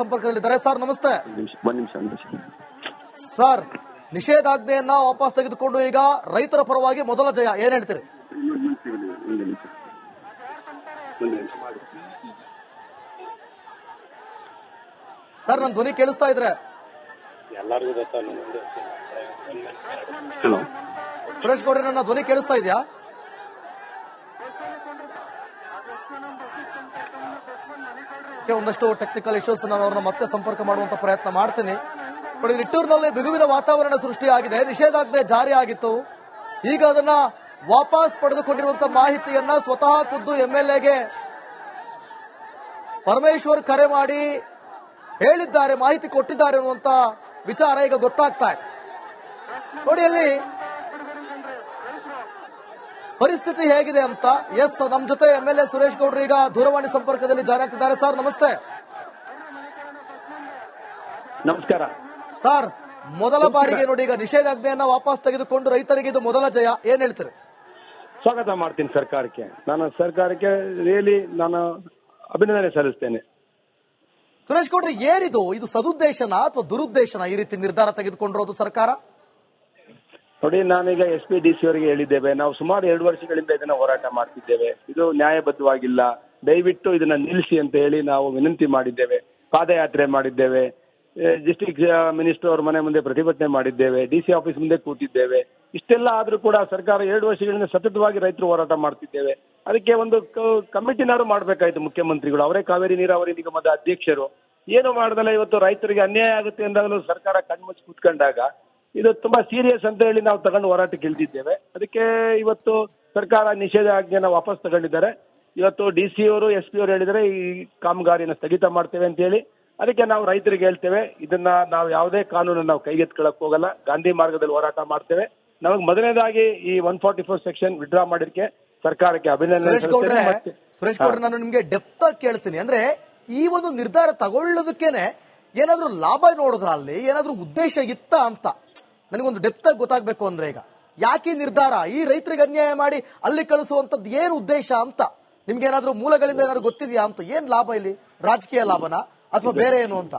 ಸಂಪರ್ಕದಲ್ಲಿದ್ದಾರೆ ಸರ್ ನಮಸ್ತೆ. ಒಂದ್ ನಿಮಿಷ ಒಂದ್ ನಿಮಿಷ ಸರ್ ನಿಷೇಧಾಜ್ಞೆಯನ್ನ ವಾಪಸ್ ತೆಗೆದುಕೊಂಡು ಈಗ ರೈತರ ಪರವಾಗಿ ಮೊದಲ ಜಯ. ಏನ್ ಹೇಳ್ತೀರಿ? ಒಂದು ನಿಮಿಷ ಒಂದು ನಿಮಿಷ ಸರ್ ನನ್ ಧ್ವನಿ ಕೇಳಿಸ್ತಾ ಇದ್ರೆ. ಹಲೋ. ಸುರೇಶ್ ಗೌಡ್ರೆ ನನ್ನ ಧ್ವನಿ ಕೇಳಿಸ್ತಾ ಇದೆಯಾ? ಒಂದಷ್ಟು ಟೆಕ್ನಿಕಲ್ ಇಶ್ಯೂಸ್ ನಾನು ಅವರನ್ನ ಮತ್ತೆ ಸಂಪರ್ಕ ಮಾಡುವಂತ ಪ್ರಯತ್ನ ಮಾಡ್ತೀನಿ. ನೋಡಿ ನಿಟ್ಟೂರಿನಲ್ಲಿ ಬಿಗುವಿನ ವಾತಾವರಣ ಸೃಷ್ಟಿಯಾಗಿದೆ ನಿಷೇಧಾಜ್ಞೆ ಜಾರಿ ಆಗಿತ್ತು. ಈಗ ಅದನ್ನ ವಾಪಸ್ ಪಡೆದುಕೊಂಡಿರುವಂತ ಮಾಹಿತಿಯನ್ನ ಸ್ವತಃ ಖುದ್ದು ಎಂಎಲ್ಎಗೆ ಪರಮೇಶ್ವರ್ ಕರೆ ಮಾಡಿ ಹೇಳಿದ್ದಾರೆ, ಮಾಹಿತಿ ಕೊಟ್ಟಿದ್ದಾರೆ ಅನ್ನುವಂತ ವಿಚಾರ ಈಗ ಗೊತ್ತಾಗ್ತಾ ಇದೆ. ನೋಡಿ ಅಲ್ಲಿ ಪರಿಸ್ಥಿತಿ ಹೇಗಿದೆ ಅಂತ? ಎಸ್ ನಮ್ ಜೊತೆ ಎಂಎಲ್ಎ ಎ ಸುರೇಶ್ ಗೌಡ್ರು ಈಗ ದೂರವಾಣಿ ಸಂಪರ್ಕದಲ್ಲಿ ಜಾರಿ ಆಗ್ತಿದ್ದಾರೆ. ಸರ್ ನಮಸ್ತೆ. ನಮಸ್ಕಾರ. ಸರ್ ಮೊದಲ ಬಾರಿಗೆ ನೋಡಿ ಈಗ ನಿಷೇಧಾಜ್ಞೆಯನ್ನ ವಾಪಸ್ ತೆಗೆದುಕೊಂಡು ರೈತರಿಗೆ ಇದು ಮೊದಲ ಜಯ. ಏನ್ ಹೇಳ್ತೀರಿ? ಸ್ವಾಗತ ಮಾಡ್ತೀನಿ ಸರ್ಕಾರಕ್ಕೆ. ನಾನು ಸರ್ಕಾರಕ್ಕೆ ರಿಯಲಿ ನಾನು ಅಭಿನಂದನೆ ಸಲ್ಲಿಸ್ತೇನೆ. ಸುರೇಶ್ ಗೌಡ್ರಿ ಏನಿದು? ಇದು ಸದುದ್ದೇಶನ ಅಥವಾ ದುರುದ್ದೇಶನ ಈ ರೀತಿ ನಿರ್ಧಾರ ತೆಗೆದುಕೊಂಡಿರೋದು ಸರ್ಕಾರ? ನೋಡಿ, ನಾನೀಗ ಎಸ್ ಪಿ ಡಿ ಸಿ ಅವರಿಗೆ ಹೇಳಿದ್ದೇವೆ. ನಾವು ಸುಮಾರು ಎರಡು ವರ್ಷಗಳಿಂದ ಇದನ್ನ ಹೋರಾಟ ಮಾಡ್ತಿದ್ದೇವೆ. ಇದು ನ್ಯಾಯಬದ್ಧವಾಗಿಲ್ಲ. ದಯವಿಟ್ಟು ಇದನ್ನ ನಿಲ್ಲಿಸಿ ಅಂತ ಹೇಳಿ ನಾವು ವಿನಂತಿ ಮಾಡಿದ್ದೇವೆ. ಪಾದಯಾತ್ರೆ ಮಾಡಿದ್ದೇವೆ. ಡಿಸ್ಟಿಕ್ ಮಿನಿಸ್ಟರ್ ಅವ್ರ ಮನೆ ಮುಂದೆ ಪ್ರತಿಭಟನೆ ಮಾಡಿದ್ದೇವೆ. ಡಿ ಸಿ ಆಫೀಸ್ ಮುಂದೆ ಕೂತಿದ್ದೇವೆ. ಇಷ್ಟೆಲ್ಲ ಆದ್ರೂ ಕೂಡ ಸರ್ಕಾರ ಎರಡು ವರ್ಷಗಳಿಂದ ಸತತವಾಗಿ ರೈತರು ಹೋರಾಟ ಮಾಡ್ತಿದ್ದೇವೆ. ಅದಕ್ಕೆ ಒಂದು ಕಮಿಟಿನಾರು ಮಾಡ್ಬೇಕಾಯ್ತು ಮುಖ್ಯಮಂತ್ರಿಗಳು. ಅವರೇ ಕಾವೇರಿ ನೀರಾವರಿ ನಿಗಮದ ಅಧ್ಯಕ್ಷರು. ಏನು ಮಾಡ್ದಲ್ಲ, ಇವತ್ತು ರೈತರಿಗೆ ಅನ್ಯಾಯ ಆಗುತ್ತೆ ಅಂದಾಗಲೂ ಸರ್ಕಾರ ಕಣ್ಮುಚ್ಚಿ ಕೂತ್ಕೊಂಡಾಗ ಇದು ತುಂಬಾ ಸೀರಿಯಸ್ ಅಂತ ಹೇಳಿ ನಾವು ತಗೊಂಡು ಹೋರಾಟಕ್ಕೆ ಇಳಿದಿದ್ದೇವೆ. ಅದಕ್ಕೆ ಇವತ್ತು ಸರ್ಕಾರ ನಿಷೇಧಾಜ್ಞೆನ ವಾಪಸ್ ತಗೊಂಡಿದ್ದಾರೆ. ಇವತ್ತು ಡಿ ಸಿ ಅವರು ಎಸ್ ಪಿ ಅವರು ಹೇಳಿದರೆ ಈ ಕಾಮಗಾರಿನ ಸ್ಥಗಿತ ಮಾಡ್ತೇವೆ ಅಂತ ಹೇಳಿ ಅದಕ್ಕೆ ನಾವು ರೈತರಿಗೆ ಹೇಳ್ತೇವೆ ಇದನ್ನ ನಾವು ಯಾವುದೇ ಕಾನೂನು ನಾವು ಕೈಗೆತ್ಕೊಳ್ಳಕ್ ಹೋಗಲ್ಲ. ಗಾಂಧಿ ಮಾರ್ಗದಲ್ಲಿ ಹೋರಾಟ ಮಾಡ್ತೇವೆ. ನಮಗೆ ಮೊದಲನೇದಾಗಿ ಈ one forty four section withdraw ಮಾಡಿರ್ಕೆ ಸರ್ಕಾರಕ್ಕೆ ಅಭಿನಂದನೆ ಡೆಪ್ತ ಮತ್ತೆ- ಸುರೇಶ್ ಗೌಡ್ರೆ ನಾನು ನಿಮ್ಗೆ ಡೆಪ್ತ್ ಆಗಿ ಕೇಳ್ತೀನಿ. ಅಂದ್ರೆ ಈ ಒಂದು ನಿರ್ಧಾರ ತಗೊಳ್ಳೋದಕ್ಕೇನೆ ಏನಾದ್ರೂ ಲಾಭ ನೋಡಿದ್ರ ಅಲ್ಲಿ ಏನಾದ್ರೂ ಉದ್ದೇಶ ಇತ್ತ ಅಂತ? ನನಗೊಂದು ಡೆಪ್ತ್ ಆಗಿ ಗೊತ್ತಾಗ್ಬೇಕು ಅಂದ್ರೆ ಈಗ. ಯಾಕೆ ನಿರ್ಧಾರ? ಈ ರೈತರಿಗೆ ಅನ್ಯಾಯ ಮಾಡಿ ಅಲ್ಲಿ ಕಳಿಸುವಂತದ್ದು ಏನು ಉದ್ದೇಶ ಅಂತ. ನಿಮ್ಗೆ ಏನಾದ್ರೂ ಮೂಲಗಳಿಂದ ಏನಾದ್ರು ಗೊತ್ತಿದೆಯಾ ಅಂತ? ಏನ್ ಲಾಭ ಇಲ್ಲಿ? ರಾಜಕೀಯ ಲಾಭನ? ಅಥವಾ ಬೇರೆ ಏನು ಅಂತ?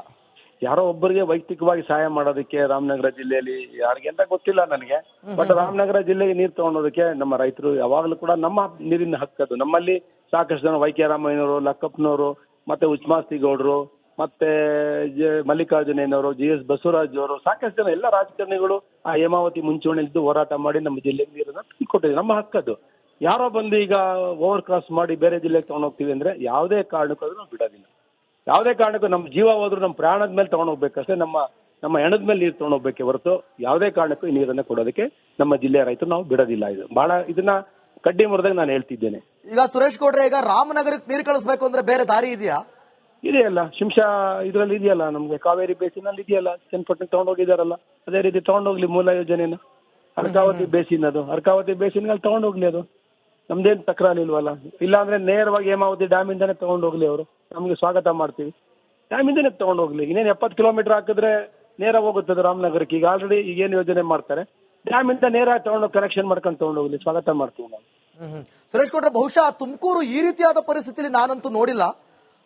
ಯಾರೋ ಒಬ್ಬರಿಗೆ ವೈಯಕ್ತಿಕವಾಗಿ ಸಹಾಯ ಮಾಡೋದಕ್ಕೆ ರಾಮನಗರ ಜಿಲ್ಲೆಯಲ್ಲಿ ಯಾರಿಗೆ ಅಂತ ಗೊತ್ತಿಲ್ಲ ನನಗೆ. ಬಟ್ ರಾಮನಗರ ಜಿಲ್ಲೆಗೆ ನೀರು ತಗೊಂಡೋದಕ್ಕೆ ನಮ್ಮ ರೈತರು ಯಾವಾಗಲೂ ಕೂಡ ನಮ್ಮ ನೀರಿನ ಹಕ್ಕದು. ನಮ್ಮಲ್ಲಿ ಸಾಕಷ್ಟು ಜನ ವೈ ಕೆ ರಾಮಯ್ಯನವರು ಲಕ್ಕಪ್ಪನವರು ಮತ್ತೆ ಉಚ್ಮಾಸ್ತಿ ಗೌಡ್ರು ಮತ್ತೆ ಜೆ- ಅವರು ಜಿ ಎಸ್ ಬಸವರಾಜ್ ಅವರು ಸಾಕಷ್ಟು ಜನ ಎಲ್ಲ ರಾಜಕಾರಣಿಗಳು ಆ ಹೇಮಾವತಿ ಮುಂಚೂಣಿಯಲ್ಲಿದ್ದು ಹೋರಾಟ ಮಾಡಿ ನಮ್ಮ ಜಿಲ್ಲೆಗೆ ನೀರನ್ನ ತಂದ್ಕೊಟ್ಟಿದ್ದಾರೆ. ನಮ್ಮ ಹಕ್ಕದ್ದು ಯಾರೋ ಬಂದು ಈಗ ಓವರ್ ಕ್ರಾಸ್ ಮಾಡಿ ಬೇರೆ ಜಿಲ್ಲೆಗೆ ತಗೊಂಡ್ ಹೋಗ್ತೀವಿ ಅಂದ್ರೆ ಯಾವುದೇ ಕಾರಣಕ್ಕೂ ನಾವು ಬಿಡೋದಿಲ್ಲ. ಯಾವುದೇ ಕಾರಣಕ್ಕೂ ನಮ್ಮ ಜೀವ ಹೋದ್ರು ನಮ್ಮ ಪ್ರಾಣದ ಮೇಲೆ ತಗೊಂಡ್ ಹೋಗ್ಬೇಕಷ್ಟೇ ನಮ್ಮ ನಮ್ಮ ಹೆಣದ ಮೇಲೆ ನೀರು ತಗೊಂಡ್ ಹೋಗ್ಬೇಕೆ ಹೊರತು ಯಾವುದೇ ಕಾರಣಕ್ಕೂ ಈ ನೀರನ್ನ ಕೊಡೋದಕ್ಕೆ ನಮ್ಮ ಜಿಲ್ಲೆಯ ರೈತರು ನಾವು ಬಿಡೋದಿಲ್ಲ. ಇದು ಬಹಳ ಇದನ್ನ ಕಡ್ಡಿ ಮುರಿದಾಗ ನಾನು ಹೇಳ್ತಿದ್ದೇನೆ. ಈಗ ಸುರೇಶ್ ಗೌಡ್ರೆ, ಈಗ ರಾಮನಗರಕ್ಕೆ ನೀರು ಕಳಿಸ್ಬೇಕು ಅಂದ್ರೆ ಬೇರೆ ದಾರಿ ಇದೆಯಾ? ಇದೆಯಲ್ಲ, ಶಿಂಷಾ ಇದರಲ್ಲಿ ಇದೆಯಲ್ಲ ನಮ್ಗೆ, ಕಾವೇರಿ ಬೇಸಿನಲ್ಲಿ ಇದೆಯಲ್ಲ ಚನ್ನಪಟ್ಟಣಕ್ಕೆ ತಗೊಂಡೋಗಿದಾರಲ್ಲ ಅದೇ ರೀತಿ ತಗೊಂಡೋಗ್ಲಿ ಮೂಲ ಯೋಜನೆನ. ಅರ್ಕಾವತಿ ಬೇಸಿನ್ ಅದು. ಅರ್ಕಾವತಿ ಬೇಸಿನ್ಗಳಲ್ಲಿ ತಗೊಂಡೋಗ್ಲಿ ಅದು. ನಮ್ದೇನ್ ಇಲ್ವಲ್ಲ ಇಲ್ಲಾಂದ್ರೆ ನೇರವಾಗಿ ಹೇಮಾವತಿ ಡ್ಯಾಮ್ ಇಂದಾನೆ ತಗೊಂಡೋಗ್ಲಿ ಅವರು. ನಮ್ಗೆ ಸ್ವಾಗತ ಮಾಡ್ತೀವಿ. ಡ್ಯಾಮ್ ಇಂದಾನೆ ತಗೊಂಡೋಗ್ಲಿ ಇನ್ನೇನು ಎಪ್ಪತ್ತು ಕಿಲೋಮೀಟರ್ ಹಾಕಿದ್ರೆ ನೇರ ಹೋಗುತ್ತದೆ ರಾಮನಗರಕ್ಕೆ. ಈಗ ಆಲ್ರೆಡಿ ಈಗ ಏನು ಯೋಜನೆ ಮಾಡ್ತಾರೆ? ಡ್ಯಾಮ್ ಇಂದ ನೇರ ತಗೊಂಡೋಗಿ ಕನೆಕ್ಷನ್ ಮಾಡ್ಕೊಂಡು ತಗೊಂಡೋಗ್ಲಿ ಸ್ವಾಗತ ಮಾಡ್ತೀವಿ ನಾವು. ಸುರೇಶ್ ಕೋಟ್ರೆ ಬಹುಶಃ ತುಮಕೂರು ಈ ರೀತಿಯಾದ ಪರಿಸ್ಥಿತಿಯಲ್ಲಿ ನಾನಂತೂ ನೋಡಿಲ್ಲ.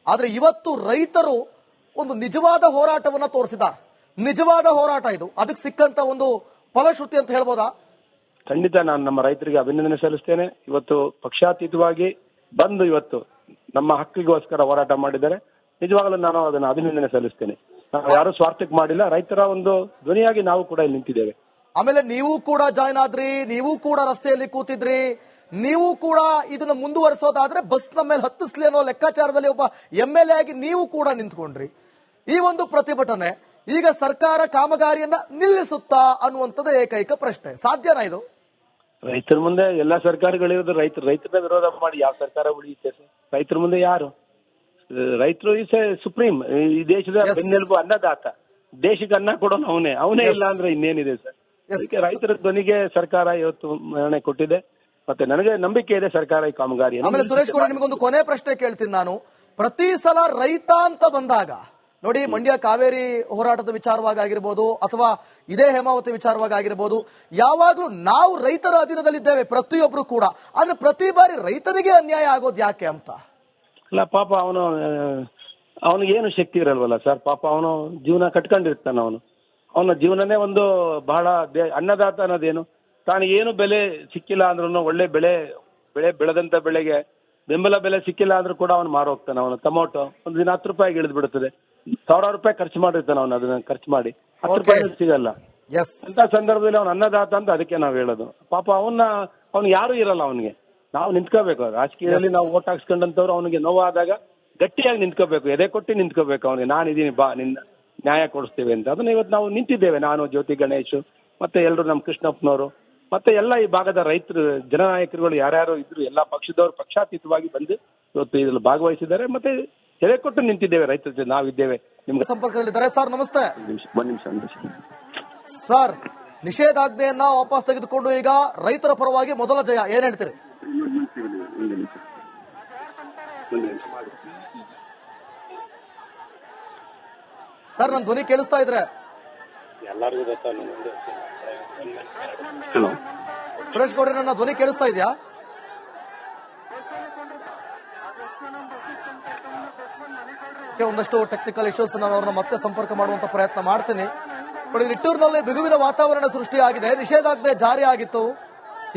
ಆದ್ರೆ ಇವತ್ತು ರೈತರು ಒಂದು ನಿಜವಾದ ಹೋರಾಟವನ್ನ ತೋರಿಸಿದ್ದಾರೆ. ನಿಜವಾದ ಹೋರಾಟ ಇದು. ಅದಕ್ಕೆ ಸಿಕ್ಕಂತ ಒಂದು ಫಲಶ್ರುತಿ ಅಂತ ಹೇಳ್ಬೋದಾ? ಖಂಡಿತ ನಾನು ನಮ್ಮ ರೈತರಿಗೆ ಅಭಿನಂದನೆ ಸಲ್ಲಿಸ್ತೇನೆ. ಇವತ್ತು ಪಕ್ಷಾತೀತವಾಗಿ ಬಂದು ಇವತ್ತು ನಮ್ಮ ಹಕ್ಕಿಗೋಸ್ಕರ ಹೋರಾಟ ಮಾಡಿದ್ದಾರೆ. ನಿಜವಾಗಲೂ ನಾನು ಅದನ್ನು ಅಭಿನಂದನೆ ಸಲ್ಲಿಸ್ತೇನೆ. ನಾವು ಯಾರು ಸ್ವಾರ್ಥಕ್ಕೆ ಮಾಡಿಲ್ಲ. ರೈತರ ಒಂದು ಧ್ವನಿಯಾಗಿ ನಾವು ಕೂಡ ಇಲ್ಲಿ ನಿಂತಿದ್ದೇವೆ. ಆಮೇಲೆ ನೀವು ಕೂಡ ಜಾಯ್ನ್ ಆದ್ರಿ ನೀವು ಕೂಡ ರಸ್ತೆಯಲ್ಲಿ ಕೂತಿದ್ರಿ ನೀವು ಕೂಡ ಇದನ್ನ ಮುಂದುವರಿಸೋದಾದ್ರೆ ಬಸ್ ನಮ್ಮ ಮೇಲೆ ಹತ್ತಿಸ್ಲಿ ಅನ್ನೋ ಲೆಕ್ಕಾಚಾರದಲ್ಲಿ ಒಬ್ಬ ಎಂ ಎಲ್ ಎ ಆಗಿ ನೀವು ಕೂಡ ನಿಂತ್ಕೊಂಡ್ರಿ. ಈ ಒಂದು ಪ್ರತಿಭಟನೆ ಈಗ ಸರ್ಕಾರ ಕಾಮಗಾರಿಯನ್ನ ನಿಲ್ಲಿಸುತ್ತಾ ಅನ್ನುವಂಥದ್ದು ಏಕೈಕ ಪ್ರಶ್ನೆ. ಸಾಧ್ಯನಾ ಇದು? ರೈತರ ಮುಂದೆ ಎಲ್ಲಾ ಸರ್ಕಾರಗಳಿರೋದು ರೈತರು ರೈತರ ವಿರೋಧ ಮಾಡಿ ಯಾವ ಸರ್ಕಾರ ಉಳಿಯುತ್ತೆ ಸರ್? ರೈತರ ಮುಂದೆ ಯಾರು? ರೈತರು ಈಸ್ ಸುಪ್ರೀಂ ಈ ದೇಶದ. ಬೆನ್ನೆಲುಬು ಅನ್ನದಾತ. ದೇಶಕ್ಕೆ ಅನ್ನ ಕೊಡೋನು ಅವನೇ. ಅವನೇ ಇಲ್ಲ ಅಂದ್ರೆ ಇನ್ನೇನಿದೆ ಸರ್. ಅದಕ್ಕೆ ರೈತರ ಧ್ವನಿಗೆ ಸರ್ಕಾರ ಇವತ್ತು ಮರಣೆ ಕೊಟ್ಟಿದೆ. ಮತ್ತೆ ನನಗೆ ನಂಬಿಕೆ ಇದೆ ಸರ್ಕಾರ ಈ ಕಾಮಗಾರಿ ಆಮೇಲೆ ಸುರೇಶ್ ಗೌಡ ನಿಮಗೊಂದು ಕೊನೆ ಪ್ರಶ್ನೆ ಕೇಳ್ತೀನಿ ನಾನು. ಪ್ರತಿ ಸಲ ರೈತ ಅಂತ ಬಂದಾಗ ನೋಡಿ ಮಂಡ್ಯ ಕಾವೇರಿ ಹೋರಾಟದ ವಿಚಾರವಾಗಿ ಆಗಿರ್ಬೋದು ಅಥವಾ ಇದೇ ಹೇಮಾವತಿ ವಿಚಾರವಾಗಿ ಆಗಿರ್ಬೋದು ಯಾವಾಗಲೂ ನಾವು ರೈತರ ಅಧೀನದಲ್ಲಿದ್ದೇವೆ ಪ್ರತಿಯೊಬ್ರು ಕೂಡ. ಆದ್ರೆ ಪ್ರತಿ ಬಾರಿ ರೈತನಿಗೆ ಅನ್ಯಾಯ ಆಗೋದು ಯಾಕೆ ಅಂತ? ಅಲ್ಲ ಪಾಪ ಅವನು ಅವನಿಗೆ ಏನು ಶಕ್ತಿ ಇರಲ್ವಲ್ಲ ಸರ್? ಪಾಪ ಅವನು ಜೀವನ ಕಟ್ಕೊಂಡಿರ್ತಾನ ಅವನು. ಅವನ ಜೀವನನೇ ಒಂದು ಬಹಳ ಅನ್ನದಾತ ಅನ್ನೋದೇನು? ತಾನು ಏನು ಬೆಲೆ ಸಿಕ್ಕಿಲ್ಲ ಅಂದ್ರೂ ಒಳ್ಳೆ ಬೆಳೆ ಬೆಳೆ ಬೆಳೆದಂತ ಬೆಳೆಗೆ ಬೆಂಬಲ ಬೆಲೆ ಸಿಕ್ಕಿಲ್ಲ ಅಂದ್ರೂ ಕೂಡ ಅವನು ಮಾರೋಗ್ತಾನೆ ಅವನು ಟೊಮೊಟೊ ಒಂದು ದಿನ ಹತ್ತು ರೂಪಾಯಿಗೆ ಇಳಿದು ಬಿಡುತ್ತದೆ ಸಾವಿರಾರು ರೂಪಾಯಿ ಖರ್ಚು ಮಾಡಿರ್ತಾನೆ ಅವನು ಅದನ್ನ ಖರ್ಚು ಮಾಡಿ. ಹತ್ತು. ರೂಪಾಯಿ ಸಿಗಲ್ಲ. ಅಂತ ಸಂದರ್ಭದಲ್ಲಿ ಅವನು ಅನ್ನದಾತ ಅಂತ ಅದಕ್ಕೆ ನಾವು ಹೇಳೋದು. ಪಾಪ ಅವನ್ನ ಅವ್ನು ಯಾರು ಇರಲ್ಲ ಅವನಿಗೆ. ನಾವು ನಿಂತ್ಕೋಬೇಕು ರಾಜಕೀಯದಲ್ಲಿ ನಾವು ಓಟ್ ಹಾಕ್ಸ್ಕೊಂಡಂತವ್ರು ಅವನಿಗೆ ನೋವಾದಾಗ ಗಟ್ಟಿಯಾಗಿ ನಿಂತ್ಕೋಬೇಕು. ಎದೆ ಕೊಟ್ಟು ನಿಂತ್ಕೋಬೇಕು ಅವನಿಗೆ. ನಾನಿದ್ದೀನಿ ಬಾ ನಿನ್ನ ನ್ಯಾಯ ಕೊಡಿಸ್ತೇವೆ ಅಂತ. ಅದನ್ನ ಇವತ್ತು ನಾವು ನಿಂತಿದ್ದೇವೆ. ನಾನು ಜ್ಯೋತಿ ಗಣೇಶ್ ಮತ್ತೆ ಎಲ್ಲರೂ ನಮ್ಮ ಕೃಷ್ಣಪ್ಪನವರು ಮತ್ತೆ ಎಲ್ಲ ಈ ಭಾಗದ ರೈತರು ಜನನಾಯಕರುಗಳು ಯಾರ್ಯಾರು ಇದ್ರು ಎಲ್ಲ ಪಕ್ಷದವರು ಪಕ್ಷಾತೀತವಾಗಿ ಬಂದು ಇವತ್ತು ಇದ್ರಲ್ಲಿ ಭಾಗವಹಿಸಿದ್ದಾರೆ. ಮತ್ತೆ ಎಲೆ ಕೊಟ್ಟು ನಿಂತಿದ್ದೇವೆ ರೈತರ ಜೊತೆ. ನಾವಿದ್ದೇವೆ. ನಿಮ್ಗೆ ಸಂಪರ್ಕದಲ್ಲಿದ್ದಾರೆ ಸರ್ ನಮಸ್ತೆ. ಒಂದ್ ನಿಮಿಷ ಒಂದ್ ನಿಮಿಷ ಸರ್ ನಿಷೇಧಾಜ್ಞೆಯನ್ನ ವಾಪಸ್ ತೆಗೆದುಕೊಂಡು ಈಗ ರೈತರ ಪರವಾಗಿ ಮೊದಲ ಜಯ. ಏನ್ ಹೇಳ್ತೀರಿ? ಸರ್ ನನ್ನ ಧ್ವನಿ ಕೇಳಿಸ್ತಾ ಇದ್ರೆ. ಹಲೋ ಸುರೇಶ್ ಗೌಡ್ರೆ ನನ್ನ ಧ್ವನಿ ಕೇಳಿಸ್ತಾ ಇದೆಯಾ? ಒಂದಷ್ಟು ಟೆಕ್ನಿಕಲ್ ಇಶ್ಯೂಸ್ ನಾನು ಅವ್ರನ್ನ ಮತ್ತೆ ಸಂಪರ್ಕ ಮಾಡುವಂತ ಪ್ರಯತ್ನ ಮಾಡ್ತೀನಿ. ನೋಡಿ ನಿಟ್ಟೂರಿನಲ್ಲಿ ಬಿಗುವಿನ ವಾತಾವರಣ ಸೃಷ್ಟಿಯಾಗಿದೆ. ನಿಷೇಧಾಜ್ಞೆ ಜಾರಿ ಆಗಿತ್ತು.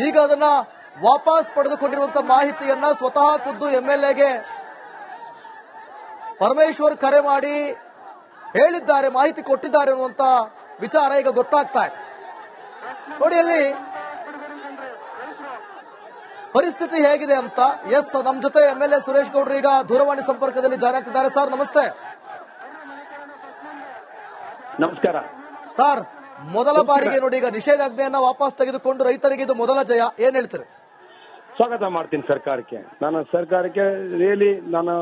ಈಗ ಅದನ್ನ ವಾಪಸ್ ಪಡೆದುಕೊಂಡಿರುವಂತಹ ಮಾಹಿತಿಯನ್ನ ಸ್ವತಃ ಖುದ್ದು ಎಂಎಲ್ಎಗೆ ಎಲ್ ಎಗೆ ಪರಮೇಶ್ವರ್ ಕರೆ ಮಾಡಿ ಹೇಳಿದ್ದಾರೆ ಮಾಹಿತಿ ಕೊಟ್ಟಿದ್ದಾರೆ ಅನ್ನುವಂತ ವಿಚಾರ ಈಗ ಗೊತ್ತಾಗ್ತಾ ಇದೆ. ನೋಡಿ ಅಲ್ಲಿ ಪರಿಸ್ಥಿತಿ ಹೇಗಿದೆ ಅಂತ ಎಸ್ ನಮ್ ಜೊತೆ ಎಂ ಎಲ್ ಎ ಸುರೇಶ್ ಗೌಡ್ರು ಈಗ ದೂರವಾಣಿ ಸಂಪರ್ಕದಲ್ಲಿ ಜಾರಿ ಆಗ್ತಿದ್ದಾರೆ. ಸರ್ ನಮಸ್ತೆ. ನಮಸ್ಕಾರ. ಸರ್ ಮೊದಲ ಬಾರಿಗೆ ನೋಡಿ ಈಗ ನಿಷೇಧಾಜ್ಞೆಯನ್ನ ವಾಪಸ್ ತೆಗೆದುಕೊಂಡು ರೈತರಿಗೆ ಇದು ಮೊದಲ ಜಯ. ಏನ್ ಹೇಳ್ತಾರೆ? ಸ್ವಾಗತ ಮಾಡ್ತೀನಿ ಸರ್ಕಾರಕ್ಕೆ. ನಾನು ಸರ್ಕಾರಕ್ಕೆ ರಿಯಲಿ ನಾನು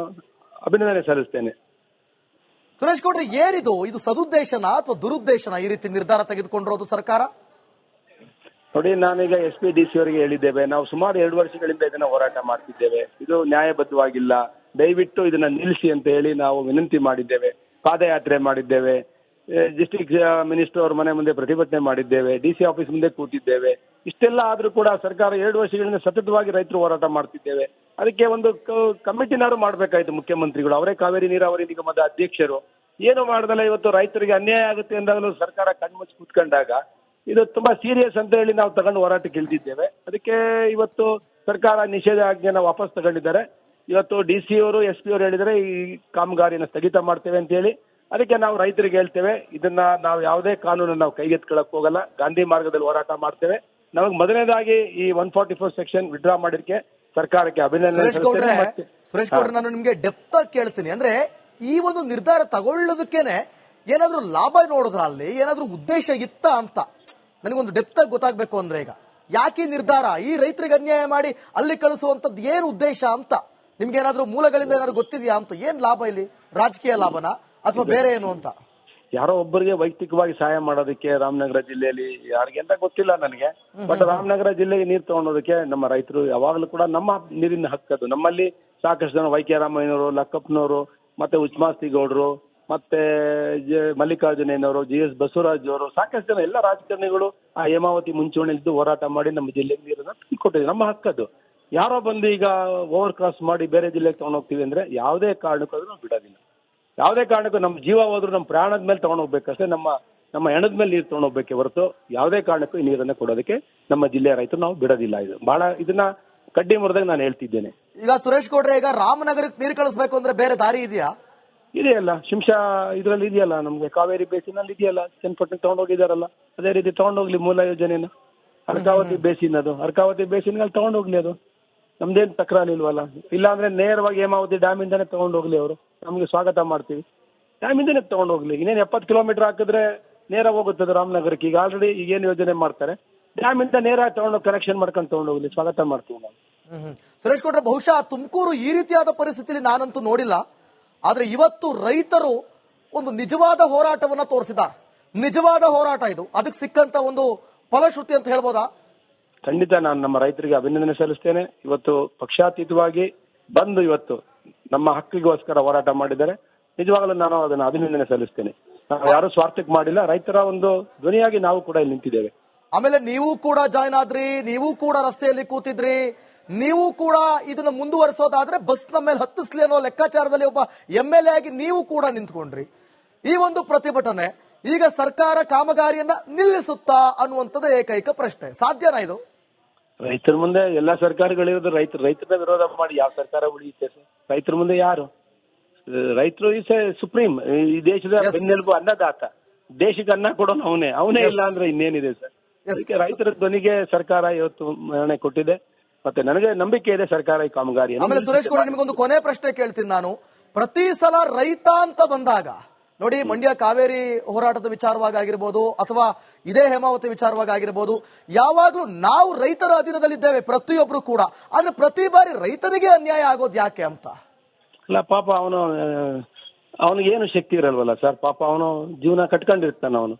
ಅಭಿನಂದನೆ ಸಲ್ಲಿಸ್ತೇನೆ. ಸುರೇಶ್ ಗೌಡ್ರಿ, ಏನಿದು? ಇದು ಸದುದ್ದೇಶನ ಅಥವಾ ದುರುದ್ದೇಶನ ಈ ರೀತಿ ನಿರ್ಧಾರ ತೆಗೆದುಕೊಂಡಿರೋದು ಸರ್ಕಾರ? ನೋಡಿ, ನಾನೀಗ ಎಸ್ ಪಿ ಡಿ ಸಿ ಅವರಿಗೆ ಹೇಳಿದ್ದೇವೆ. ನಾವು ಸುಮಾರು ಎರಡು ವರ್ಷಗಳಿಂದ ಇದನ್ನ ಹೋರಾಟ ಮಾಡ್ತಿದ್ದೇವೆ. ಇದು ನ್ಯಾಯಬದ್ಧವಾಗಿಲ್ಲ. ದಯವಿಟ್ಟು ಇದನ್ನ ನಿಲ್ಲಿಸಿ ಅಂತ ಹೇಳಿ ನಾವು ವಿನಂತಿ ಮಾಡಿದ್ದೇವೆ. ಪಾದಯಾತ್ರೆ ಮಾಡಿದ್ದೇವೆ. ಡಿಸ್ಟ್ರಿಕ್ಟ್ ಮಿನಿಸ್ಟರ್ ಅವ್ರ ಮನೆ ಮುಂದೆ ಪ್ರತಿಭಟನೆ ಮಾಡಿದ್ದೇವೆ. ಡಿ ಸಿ ಆಫೀಸ್ ಮುಂದೆ ಕೂತಿದ್ದೇವೆ. ಇಷ್ಟೆಲ್ಲ ಆದ್ರೂ ಕೂಡ ಸರ್ಕಾರ ಎರಡು ವರ್ಷಗಳಿಂದ ಸತತವಾಗಿ ರೈತರು ಹೋರಾಟ ಮಾಡ್ತಿದ್ದೇವೆ. ಅದಕ್ಕೆ ಒಂದು ಕಮಿಟಿನಾರು ಮಾಡ್ಬೇಕಾಯ್ತು ಮುಖ್ಯಮಂತ್ರಿಗಳು. ಅವರೇ ಕಾವೇರಿ ನೀರಾವರಿ ನಿಗಮದ ಅಧ್ಯಕ್ಷರು. ಏನು ಮಾಡ್ದಲ್ಲ, ಇವತ್ತು ರೈತರಿಗೆ ಅನ್ಯಾಯ ಆಗುತ್ತೆ ಅಂದಾಗಲೂ ಸರ್ಕಾರ ಕಣ್ಮುಚ್ಚಿ ಕೂತ್ಕೊಂಡಾಗ ಇದು ತುಂಬಾ ಸೀರಿಯಸ್ ಅಂತ ಹೇಳಿ ನಾವು ತಗೊಂಡು ಹೋರಾಟಕ್ಕೆ ಇಳಿದಿದ್ದೇವೆ. ಅದಕ್ಕೆ ಇವತ್ತು ಸರ್ಕಾರ ನಿಷೇಧಾಜ್ಞೆನ ವಾಪಸ್ ತಗೊಂಡಿದ್ದಾರೆ. ಇವತ್ತು ಡಿ ಸಿ ಅವರು, ಎಸ್ ಪಿ ಅವರು ಹೇಳಿದರೆ ಈ ಕಾಮಗಾರಿನ ಸ್ಥಗಿತ ಮಾಡ್ತೇವೆ ಅಂತ ಹೇಳಿ. ಅದಕ್ಕೆ ನಾವು ರೈತರಿಗೆ ಹೇಳ್ತೇವೆ, ಇದನ್ನ ನಾವು ಯಾವುದೇ ಕಾನೂನನ್ನು ನಾವು ಕೈಗೆತ್ಕೊಳ್ಳಕ್ ಹೋಗಲ್ಲ. ಗಾಂಧಿ ಮಾರ್ಗದಲ್ಲಿ ಹೋರಾಟ ಮಾಡ್ತೇವೆ. ನಮಗೆ ಮೊದಲನೇದಾಗಿ ಈ one forty four section withdraw ಮಾಡಿರ್ಕೆ ಸರ್ಕಾರಕ್ಕೆ ಅಭಿನಂದನೆ ಸುರೇಶ್ ಗೌಡ್ರೆ. ಮತ್ತೆ- ಸುರೇಶ್ ಗೌಡ್ರೆ ನಾನು ನಿಮ್ಗೆ ಡೆಪ್ತ್ ಆಗಿ ಕೇಳ್ತೀನಿ. ಅಂದ್ರೆ ಈ ಒಂದು ನಿರ್ಧಾರ ತಗೊಳ್ಳೋದಕ್ಕೇನೆ ಏನಾದ್ರೂ ಲಾಭ ನೋಡಿದ್ರ ಅಲ್ಲಿ ಏನಾದ್ರೂ ಉದ್ದೇಶ ಇತ್ತ ಅಂತ. ನನಗೊಂದು ಡೆಪ್ತ್ ಆಗಿ ಗೊತ್ತಾಗ್ಬೇಕು ಅಂದ್ರೆ ಈಗ. ಯಾಕೆ ಈ ನಿರ್ಧಾರ? ಈ ರೈತರಿಗೆ ಅನ್ಯಾಯ ಮಾಡಿ ಅಲ್ಲಿ ಕಳಿಸುವಂತದ್ದು ಏನ್ ಉದ್ದೇಶ ಅಂತ. ನಿಮ್ಗೆ ಏನಾದ್ರೂ ಮೂಲಗಳಿಂದ ಏನಾದ್ರು ಗೊತ್ತಿದೆಯಾ ಅಂತ? ಏನ್ ಲಾಭ ಇಲ್ಲಿ? ರಾಜಕೀಯ ಲಾಭನ? ಅಥವಾ ಬೇರೆ ಏನು ಅಂತ? ಯಾರೋ ಒಬ್ಬರಿಗೆ ವೈಯಕ್ತಿಕವಾಗಿ ಸಹಾಯ ಮಾಡೋದಕ್ಕೆ ರಾಮನಗರ ಜಿಲ್ಲೆಯಲ್ಲಿ ಯಾರಿಗೆ ಅಂತ ಗೊತ್ತಿಲ್ಲ ನನಗೆ. ಬಟ್ ರಾಮನಗರ ಜಿಲ್ಲೆಗೆ ನೀರು ತಗೊಂಡೋದಕ್ಕೆ ನಮ್ಮ ರೈತರು ಯಾವಾಗಲೂ ಕೂಡ ನಮ್ಮ ನೀರಿನ ಹಕ್ಕದು ನಮ್ಮಲ್ಲಿ ಸಾಕಷ್ಟು ಜನ ವೈ ಕೆ ರಾಮಯ್ಯನವರು ಲಕ್ಕಪ್ಪನವರು ಮತ್ತೆ ಉಚ್ಮಾಸ್ತಿ ಗೌಡ್ರು ಮತ್ತೆ ಮಲ್ಲಿಕಾರ್ಜುನಯ್ಯನವರು ಜಿ ಎಸ್ ಬಸವರಾಜ್ ಅವರು ಸಾಕಷ್ಟು ಜನ ಎಲ್ಲ ರಾಜಕಾರಣಿಗಳು ಆ ಹೇಮಾವತಿ ಮುಂಚೂಣಿದ್ದು ಹೋರಾಟ ಮಾಡಿ ನಮ್ಮ ಜಿಲ್ಲೆಗೆ ನೀರನ್ನ ಕೊಟ್ಟಿದೆ ನಮ್ಮ ಹಕ್ಕದು ಯಾರೋ ಬಂದು ಈಗ ಓವರ್ ಕ್ರಾಸ್ ಮಾಡಿ ಬೇರೆ ಜಿಲ್ಲೆಗೆ ತಗೊಂಡೋಗ್ತೀವಿ ಅಂದ್ರೆ ಯಾವುದೇ ಕಾರಣಕ್ಕೂ ಅದನ್ನ ಬಿಡೋದಿಲ್ಲ. ಯಾವುದೇ ಕಾರಣಕ್ಕೂ ನಮ್ಮ ಜೀವ ಹೋದ್ರು ನಮ್ಮ ಪ್ರಾಣದ ಮೇಲೆ ತಗೊಂಡು ಹೋಗ್ಬೇಕಷ್ಟೇ ನಮ್ಮ ನಮ್ಮ ಹೆಣದ ಮೇಲೆ ನೀರು ತಗೊಂಡು ಹೋಗ್ಬೇಕೆ ಹೊರತು ಯಾವುದೇ ಕಾರಣಕ್ಕೂ ಈ ನೀರನ್ನ ಕೊಡೋದಕ್ಕೆ ನಮ್ಮ ಜಿಲ್ಲೆಯ ರೈತರು ನಾವು ಬಿಡೋದಿಲ್ಲ ಇದು. ಬಹಳ ಇದನ್ನ ಕಡ್ಡಿ ಮುರಿದಾಗ ನಾನು ಹೇಳ್ತಿದ್ದೇನೆ. ಈಗ ಸುರೇಶ್ ಗೌಡ್ರೆ ಈಗ ರಾಮನಗರಕ್ಕೆ ನೀರು ಕಳಿಸ್ಬೇಕು ಅಂದ್ರೆ ಬೇರೆ ದಾರಿ ಇದೆಯಾ? ಇದೆಯಲ್ಲ ಶಿಂಷಾ ಇದರಲ್ಲಿ ಇದೆಯಲ್ಲ ನಮ್ಗೆ ಕಾವೇರಿ ಬೇಸಿನಲ್ಲಿ ಇದೆಯಲ್ಲ ಚನ್ನಪಟ್ಟಣ ತಗೊಂಡೋಗಿದಾರಲ್ಲ ಅದೇ ರೀತಿ ತಗೊಂಡೋಗ್ಲಿ ಮೂಲ ಯೋಜನೆನ. ಅರ್ಕಾವತಿ ಬೇಸಿನ್ ಅದು ಅರ್ಕಾವತಿ ಬೇಸಿನ್ ಅಲ್ಲಿ ತಗೊಂಡೋಗ್ಲಿ ಅದು. ನಮ್ದೇನ್ ತಕರಾರು ಇಲ್ವಲ್ಲ ಇಲ್ಲಾಂದ್ರೆ ನೇರವಾಗಿ ಹೇಮಾವತಿ ಡ್ಯಾಮ್ ಇಂದಾನೆ ತಗೊಂಡೋಗ್ಲಿ ಅವರು. ನಮ್ಗೆ ಸ್ವಾಗತ ಮಾಡ್ತೀವಿ. ಡ್ಯಾಮ್ ಇಂದಾನೆ ತಗೊಂಡೋಗ್ಲಿ. ಇನ್ನೇನ್ ಎಪ್ಪತ್ತು ಕಿಲೋಮೀಟರ್ ಹಾಕಿದ್ರೆ ನೇರ ಹೋಗುತ್ತದೆ ರಾಮನಗರಕ್ಕೆ. ಈಗ ಆಲ್ರೆಡಿ ಈಗ ಏನ್ ಯೋಜನೆ ಮಾಡ್ತಾರೆ. ಡ್ಯಾಮ್ ಇಂದ ನೇರ ತಗೊಂಡು ಕನೆಕ್ಷನ್ ಮಾಡ್ಕೊಂಡು ತಗೊಂಡೋಗ್ಲಿ. ಸ್ವಾಗತ ಮಾಡ್ತೀವಿ ನಾವು. ಸುರೇಶ್ ಕೊಟ್ರೆ ಬಹುಶಃ ತುಮಕೂರು ಈ ರೀತಿಯಾದ ಪರಿಸ್ಥಿತಿಯಲ್ಲಿ ನಾನಂತೂ ನೋಡಿಲ್ಲ. ಆದ್ರೆ ಇವತ್ತು ರೈತರು ಒಂದು ನಿಜವಾದ ಹೋರಾಟವನ್ನ ತೋರಿಸಿದ್ದಾರೆ. ನಿಜವಾದ ಹೋರಾಟ ಇದು. ಅದಕ್ಕೆ ಸಿಕ್ಕಂತ ಒಂದು ಫಲಶ್ರುತಿ ಅಂತ ಹೇಳ್ಬೋದಾ? ಖಂಡಿತ ನಾನು ನಮ್ಮ ರೈತರಿಗೆ ಅಭಿನಂದನೆ ಸಲ್ಲಿಸ್ತೇನೆ. ಇವತ್ತು ಪಕ್ಷಾತೀತವಾಗಿ ಬಂದು ಇವತ್ತು ನಮ್ಮ ಹಕ್ಕಿಗೋಸ್ಕರ ಹೋರಾಟ ಮಾಡಿದ್ದಾರೆ. ನಿಜವಾಗಲೂ ನಾನು ಅದನ್ನ ಅಭಿನಂದನೆ ಸಲ್ಲಿಸ್ತೇನೆ. ನಾವು ಯಾರು ಸ್ವಾರ್ಥಕ್ಕೆ ಮಾಡಿಲ್ಲ. ರೈತರ ಒಂದು ಧ್ವನಿಯಾಗಿ ನಾವು ಕೂಡ ಇಲ್ಲಿ ನಿಂತಿದ್ದೇವೆ. ಆಮೇಲೆ ನೀವು ಕೂಡ ಜಾಯ್ನ್ ಆದ್ರಿ, ನೀವು ಕೂಡ ರಸ್ತೆಯಲ್ಲಿ ಕೂತಿದ್ರಿ, ನೀವು ಕೂಡ ಇದನ್ನ ಮುಂದುವರಿಸೋದಾದ್ರೆ ಬಸ್ ನಮ್ಮ ಮೇಲೆ ಹತ್ತಿಸ್ಲಿ ಅನ್ನೋ ಲೆಕ್ಕಾಚಾರದಲ್ಲಿ ಒಬ್ಬ ಎಂ ಎಲ್ ಎ ಆಗಿ ನೀವು ಕೂಡ ನಿಂತ್ಕೊಂಡ್ರಿ. ಈ ಒಂದು ಪ್ರತಿಭಟನೆ ಈಗ ಸರ್ಕಾರ ಕಾಮಗಾರಿಯನ್ನ ನಿಲ್ಲಿಸುತ್ತಾ ಅನ್ನುವಂಥದ್ದು ಏಕೈಕ ಪ್ರಶ್ನೆ. ಸಾಧ್ಯನಾ ಇದು? ರೈತರ ಮುಂದೆ ಎಲ್ಲಾ ಸರ್ಕಾರಗಳಿರೋದು ರೈತರು ರೈತರ ವಿರೋಧ ಮಾಡಿ ಯಾವ ಸರ್ಕಾರ ಉಳಿಯುತ್ತೆ ಸರ್? ರೈತರ ಮುಂದೆ ಯಾರು? ರೈತರು ಈಸ್ ಸುಪ್ರೀಂ ಈ ದೇಶದ. ಬೆನ್ನೆಲುಬು ಅನ್ನದಾತ. ದೇಶಕ್ಕೆ ಅನ್ನ ಕೊಡೋನು ಅವನೇ. ಅವನೇ. ಇಲ್ಲ ಅಂದ್ರೆ ಇನ್ನೇನಿದೆ ಸರ್? ಅದಕ್ಕೆ ರೈತರ ಧ್ವನಿಗೆ ಸರ್ಕಾರ ಇವತ್ತು ಮರಣೆ ಕೊಟ್ಟಿದೆ. ಮತ್ತೆ ನನಗೆ ನಂಬಿಕೆ ಇದೆ ಸರ್ಕಾರ ಈ ಕಾಮಗಾರಿ ಆಮೇಲೆ ಸುರೇಶ್ ಕುಮಾರ್ ನಿಮಗೊಂದು ಕೊನೆ ಪ್ರಶ್ನೆ ಕೇಳ್ತೀನಿ ನಾನು. ಪ್ರತಿ ಸಲ ರೈತ ಅಂತ ಬಂದಾಗ ನೋಡಿ, ಮಂಡ್ಯ ಕಾವೇರಿ ಹೋರಾಟದ ವಿಚಾರವಾಗಿ ಆಗಿರ್ಬೋದು ಅಥವಾ ಇದೇ ಹೇಮಾವತಿ ವಿಚಾರವಾಗಿ ಆಗಿರ್ಬೋದು, ಯಾವಾಗ್ಲೂ ನಾವು ರೈತರ ಅಧೀನದಲ್ಲಿದ್ದೇವೆ, ಪ್ರತಿಯೊಬ್ರು ಕೂಡ. ಆದ್ರೆ ಪ್ರತಿ ಬಾರಿ ರೈತನಿಗೆ ಅನ್ಯಾಯ ಆಗೋದು ಯಾಕೆ ಅಂತ? ಅಲ್ಲ, ಪಾಪ ಅವನು, ಅವನಿಗೆ ಏನು ಶಕ್ತಿ ಇರಲ್ವಲ್ಲ ಸರ್? ಪಾಪ ಅವನು ಜೀವನ ಕಟ್ಕೊಂಡಿರ್ತಾನ ಅವನು.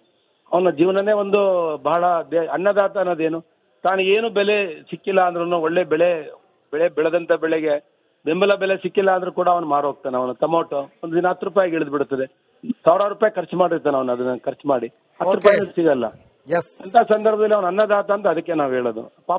ಅವನ ಜೀವನನೇ ಒಂದು ಬಹಳ ಅನ್ನದಾತ ಅನ್ನೋದೇನು? ತಾನು ಏನು ಬೆಲೆ ಸಿಕ್ಕಿಲ್ಲ ಅಂದ್ರೂ ಒಳ್ಳೆ ಬೆಳೆ ಬೆಳೆ ಬೆಳೆದಂತ ಬೆಳೆಗೆ ಬೆಂಬಲ ಬೆಲೆ ಸಿಕ್ಕಿಲ್ಲ ಅಂದ್ರೂ ಕೂಡ ಅವನು ಮಾರೋಗ್ತಾನೆ ಅವನು. ಟೊಮೊಟೊ ಒಂದು ದಿನ ಹತ್ತು ರೂಪಾಯಿಗೆ ಇಳಿದು ಬಿಡುತ್ತದೆ ಸಾವಿರಾರು ರೂಪಾಯಿ ಖರ್ಚು ಮಾಡಿರ್ತಾನೆ ಅವನು ಅದನ್ನ ಖರ್ಚು ಮಾಡಿ. ಹತ್ತು Okay. ರೂಪಾಯಿ ಸಿಗಲ್ಲ. ಎಸ್ ಅಂತ ಸಂದರ್ಭದಲ್ಲಿ ಅವನು ಅನ್ನದಾತ ಅಂತ ಅದಕ್ಕೆ ನಾವು ಹೇಳೋದು. ಪಾಪ